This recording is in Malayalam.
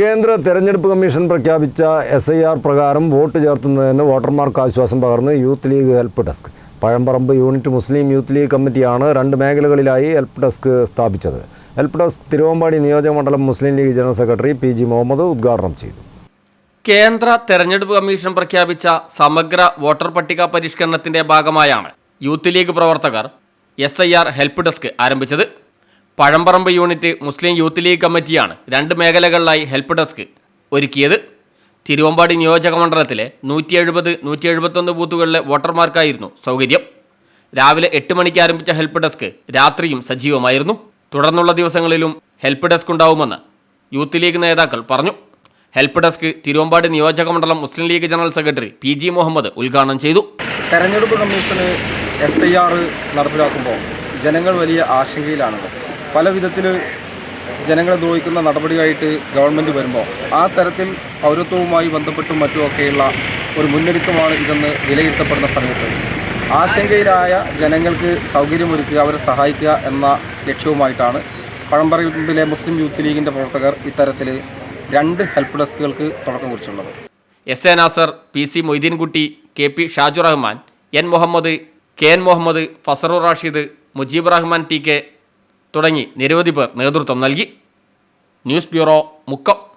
കേന്ദ്ര തെരഞ്ഞെടുപ്പ് കമ്മീഷൻ പ്രഖ്യാപിച്ച എസ് ഐ ആർ പ്രകാരം വോട്ട് ചേർത്തുന്നതിന് വോട്ടർമാർക്ക് ആശ്വാസം പകർന്ന് Youth League help desk. Pazhamparamb unit Muslim Youth League കമ്മിറ്റിയാണ് രണ്ട് മേഖലകളിലായി ഹെൽപ്പ് ഡെസ്ക് സ്ഥാപിച്ചത്. ഹെൽപ്പ് ഡെസ്ക് തിരുവമ്പാടി നിയോജകമണ്ഡലം Muslim League general secretary P G Muhammad ഉദ്ഘാടനം ചെയ്തു. കേന്ദ്ര തെരഞ്ഞെടുപ്പ് കമ്മീഷൻ പ്രഖ്യാപിച്ച സമഗ്ര വോട്ടർ പട്ടിക പരിഷ്കരണത്തിന്റെ ഭാഗമായാണ് യൂത്ത് ലീഗ് പ്രവർത്തകർ എസ് ഹെൽപ്പ് ഡെസ്ക് ആരംഭിച്ചത്. Pazhamparamb unit Muslim Youth League കമ്മിറ്റിയാണ് രണ്ട് മേഖലകളിലായി ഹെൽപ്പ് ഡെസ്ക് ഒരുക്കിയത്. തിരുവമ്പാടി നിയോജക മണ്ഡലത്തിലെ നൂറ്റി എഴുപത് നൂറ്റി എഴുപത്തൊന്ന് ബൂത്തുകളിലെ വോട്ടർമാർക്കായിരുന്നു സൗകര്യം. രാവിലെ എട്ട് മണിക്ക് ആരംഭിച്ച ഹെൽപ്പ് ഡെസ്ക് രാത്രിയും സജീവമായിരുന്നു. തുടർന്നുള്ള ദിവസങ്ങളിലും ഹെൽപ്പ് ഡെസ്ക് ഉണ്ടാവുമെന്ന് യൂത്ത് ലീഗ് നേതാക്കൾ പറഞ്ഞു. ഹെൽപ്പ് ഡെസ്ക് തിരുവമ്പാടി നിയോജക മണ്ഡലം Muslim League general secretary P G Muhammad ഉദ്ഘാടനം ചെയ്തു. തെരഞ്ഞെടുപ്പ് കമ്മീഷന് എഫ്ഐആർ ഐ ആർ നടപ്പിലാക്കുമ്പോൾ ജനങ്ങൾ വലിയ ആശങ്കയിലാണ് പല വിധത്തിൽ ജനങ്ങളെ ദ്രോഹിക്കുന്ന നടപടിയായിട്ട് ഗവൺമെന്റ് വരുമ്പോൾ ആ തരത്തിൽ പൗരത്വവുമായി ബന്ധപ്പെട്ടും മറ്റുമൊക്കെയുള്ള ഒരു മുന്നൊരുക്കമാണ് ഇതെന്ന് വിലയിരുത്തപ്പെടുന്ന സമയത്ത്. ആശങ്കയിലായ ജനങ്ങൾക്ക് സൗകര്യമൊരുക്കുക അവരെ സഹായിക്കുക എന്ന ലക്ഷ്യവുമായിട്ടാണ് പഴമ്പറമ്പിലെ മുസ്ലിം യൂത്ത് ലീഗിന്റെ പ്രവർത്തകർ ഇത്തരത്തിൽ രണ്ട് ഹെൽപ്പ് ഡെസ്കുകൾക്ക് തുടക്കം കുറിച്ചുള്ളത്. S A Nasar P C Moideenkutty K P Shaju Rahman N Muhammad K N Muhammad Fasaru Rashid Mujeeb Rahman T K തുടങ്ങി നിരവധി പേർ നേതൃത്വം നൽകി. News bureau Mukkam.